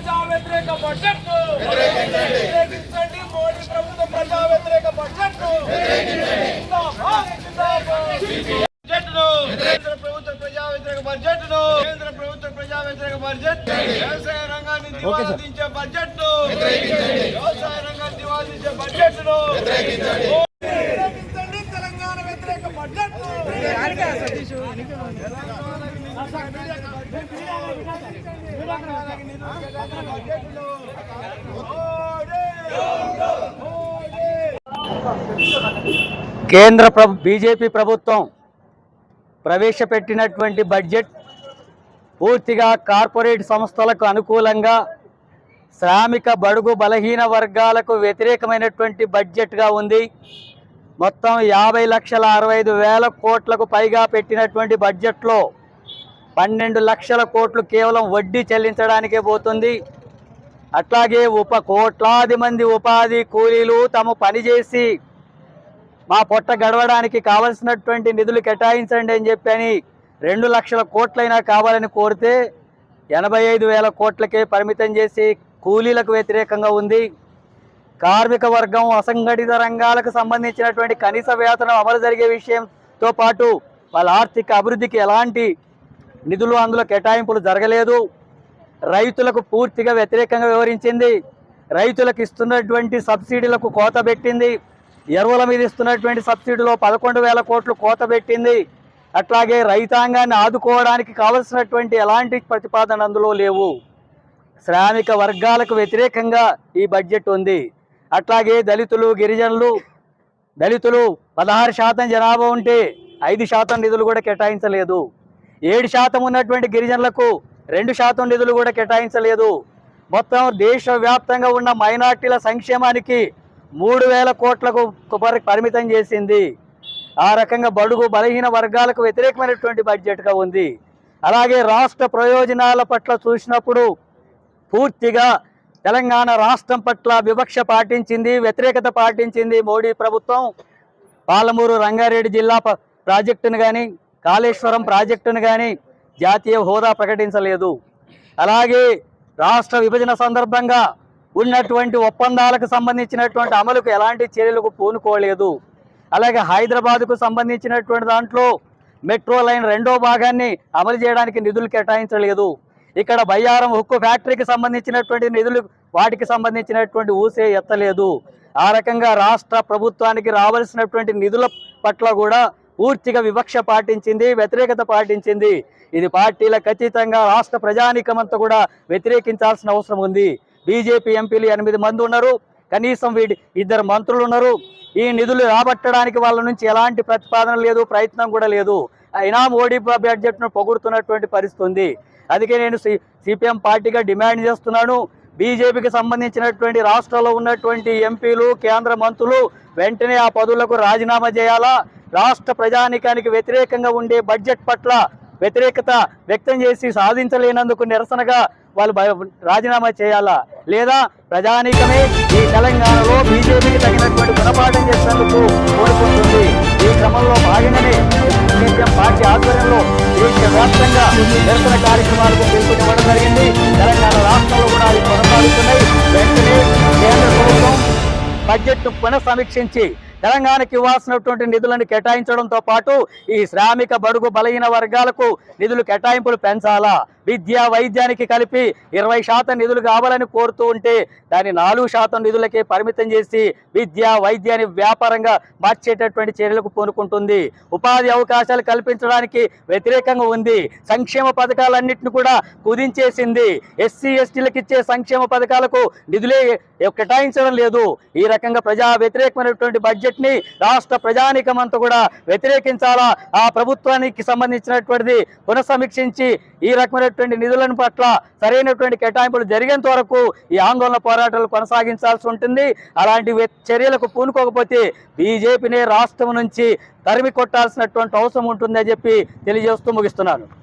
ప్రజా వ్యతిరేక బడ్జెట్ మోడీ ప్రభుత్వ ప్రజా వ్యతిరేక బడ్జెట్ కేంద్ర ప్రభుత్వ ప్రజా వ్యతిరేక బడ్జెట్ కేంద్ర ప్రభుత్వ ప్రజా బడ్జెట్ రంగాన్ని దివాళించే బడ్జెట్ వ్యవసాయ రంగాన్ని దివాళించే బడ్జెట్ తెలంగాణ వ్యతిరేక బడ్జెట్ కేంద్ర ప్రభు బీజేపీ ప్రభుత్వం ప్రవేశపెట్టినటువంటి బడ్జెట్ పూర్తిగా కార్పొరేట్ సంస్థలకు అనుకూలంగా శ్రామిక బడుగు బలహీన వర్గాలకు వ్యతిరేకమైనటువంటి బడ్జెట్గా ఉంది. మొత్తం యాభై లక్షల అరవై ఐదు వేల కోట్లకు పైగా పెట్టినటువంటి బడ్జెట్లో పన్నెండు లక్షల కోట్లు కేవలం వడ్డీ చెల్లించడానికే పోతుంది. అట్లాగే ఉప కోట్లాది మంది ఉపాధి కూలీలు తమ పనిచేసి మా పొట్ట గడవడానికి కావలసినటువంటి నిధులు కేటాయించండి అని చెప్పని రెండు లక్షల కోట్లైనా కావాలని కోరితే ఎనభై ఐదు వేల కోట్లకే పరిమితం చేసి కూలీలకు వ్యతిరేకంగా ఉంది. కార్మిక వర్గం అసంఘటిత రంగాలకు సంబంధించినటువంటి కనీస వేతనం అమలు జరిగే విషయంతో పాటు వాళ్ళ ఆర్థిక అభివృద్ధికి ఎలాంటి నిధులు అందులో కేటాయింపులు జరగలేదు. రైతులకు పూర్తిగా వ్యతిరేకంగా వివరించింది రైతులకు ఇస్తున్నటువంటి సబ్సిడీలకు కోత పెట్టింది. ఎరువుల మీద ఇస్తున్నటువంటి సబ్సిడీలో పదకొండు వేల కోట్లు కోత పెట్టింది. అట్లాగే రైతాంగాన్ని ఆదుకోవడానికి కావలసినటువంటి ఎలాంటి ప్రతిపాదన అందులో లేవు. శ్రామిక వర్గాలకు వ్యతిరేకంగా ఈ బడ్జెట్ ఉంది. అట్లాగే దళితులు గిరిజనులు దళితులు పదహారు శాతం జనాభా ఉంటే ఐదు శాతం నిధులు కూడా కేటాయించలేదు. ఏడు శాతం ఉన్నటువంటి గిరిజనులకు రెండు శాతం నిధులు కూడా కేటాయించలేదు. మొత్తం దేశవ్యాప్తంగా ఉన్న మైనార్టీల సంక్షేమానికి మూడు వేల కోట్లకు పరిమితం చేసింది. ఆ రకంగా బడుగు బలహీన వర్గాలకు వ్యతిరేకమైనటువంటి బడ్జెట్గా ఉంది. అలాగే రాష్ట్ర ప్రయోజనాల పట్ల చూసినప్పుడు పూర్తిగా తెలంగాణ రాష్ట్రం పట్ల వివక్ష పాటించింది వ్యతిరేకత పాటించింది మోడీ ప్రభుత్వం. పాలమూరు రంగారెడ్డి జిల్లా ప- ప్రాజెక్టును కానీ కాళేశ్వరం ప్రాజెక్టును కానీ జాతీయ హోదా ప్రకటించలేదు. అలాగే రాష్ట్ర విభజన సందర్భంగా ఉన్నటువంటి ఒప్పందాలకు సంబంధించినటువంటి అమలుకు ఎలాంటి చర్యలకు పూనుకోలేదు. అలాగే హైదరాబాద్కు సంబంధించినటువంటి దాంట్లో మెట్రో లైన్ రెండో భాగాన్ని అమలు చేయడానికి నిధులు కేటాయించలేదు. ఇక్కడ బయ్యారం ఉక్కు ఫ్యాక్టరీకి సంబంధించినటువంటి నిధులు వాటికి సంబంధించినటువంటి ఊసే ఎత్తలేదు. ఆ రకంగా రాష్ట్ర ప్రభుత్వానికి రావాల్సినటువంటి నిధుల పట్ల కూడా పూర్తిగా వివక్ష పాటించింది వ్యతిరేకత పాటించింది. ఇది పార్టీలకు ఖచ్చితంగా రాష్ట్ర ప్రజానీకమంతా కూడా వ్యతిరేకించాల్సిన అవసరం ఉంది. బీజేపీ ఎంపీలు ఎనిమిది మంది ఉన్నారు. కనీసం వీడి ఇద్దరు మంత్రులు ఉన్నారు. ఈ నిధులు రాబట్టడానికి వాళ్ళ నుంచి ఎలాంటి ప్రతిపాదన లేదు ప్రయత్నం కూడా లేదు. అయినా మోడీ బడ్జెట్ను పొగుడుతున్నటువంటి పరిస్థితి ఉంది. అందుకే నేను సి సిపిఎం పార్టీగా డిమాండ్ చేస్తున్నాను. బీజేపీకి సంబంధించినటువంటి రాష్ట్రంలో ఉన్నటువంటి ఎంపీలు కేంద్ర మంత్రులు వెంటనే ఆ పదవులకు రాజీనామా చేయాలా? రాష్ట్ర ప్రజానికానికి వ్యతిరేకంగా ఉండే బడ్జెట్ పట్ల వ్యతిరేకత వ్యక్తం చేసి సాధించలేనందుకు నిరసనగా వాళ్ళు భయ- రాజీనామా చేయాలా? లేదా ప్రజానీకమే ఈ తెలంగాణలో బీజేపీకి తగినటువంటి గుణపాఠం చేసేందుకు కోరుకుంటుంది ఈ క్రమంలో భాగంగానే సిపిఎం పార్టీ ఆధ్వర్యంలో దేశవ్యాప్తంగా నిరసన కార్యక్రమాలకు పిలుపునివ్వడం జరిగింది. తెలంగాణ రాష్ట్రంలో కూడా అవి కొనసాగుతున్నాయి. వెంటనే కేంద్ర ప్రభుత్వం బడ్జెట్ను పునఃసమీక్షించి తెలంగాణకి ఇవ్వాల్సినటువంటి నిధులను కేటాయించడంతో పాటు ఈ శ్రామిక బడుగు బలహీన వర్గాలకు నిధులు కేటాయింపులు పెంచాలా? విద్య వైద్యానికి కలిపి ఇరవై శాతం నిధులు కావాలని కోరుతూ ఉంటే దాన్ని నాలుగు శాతం నిధులకే పరిమితం చేసి విద్య వైద్యాన్ని వ్యాపారంగా మార్చేటటువంటి చర్యలకు పూనుకుంటుంది. ఉపాధి అవకాశాలు కల్పించడానికి వ్యతిరేకంగా ఉంది. సంక్షేమ పథకాలన్నింటిని కూడా కుదించేసింది. ఎస్సీ ఎస్టీలకు ఇచ్చే సంక్షేమ పథకాలకు నిధులే కేటాయించడం లేదు. ఈ రకంగా ప్రజా వ్యతిరేకమైనటువంటి బడ్జెట్ని రాష్ట్ర రాష్ట్ర ప్రజానికమంతా కూడా వ్యతిరేకించాలా? ఆ ప్రభుత్వానికి సంబంధించినటువంటిది పునఃసమీక్షించి ఈ రకమైనటువంటి నిధులను పట్ల సరైనటువంటి కేటాయింపులు జరిగేంత వరకు ఈ ఆందోళన పోరాటాలు కొనసాగించాల్సి ఉంటుంది. అలాంటి చర్యలకు పూనుకోకపోతే బీజేపీనే రాష్ట్రం నుంచి తరిమి కొట్టాల్సినటువంటి అవసరం ఉంటుందని చెప్పి తెలియజేస్తూ ముగిస్తున్నాను.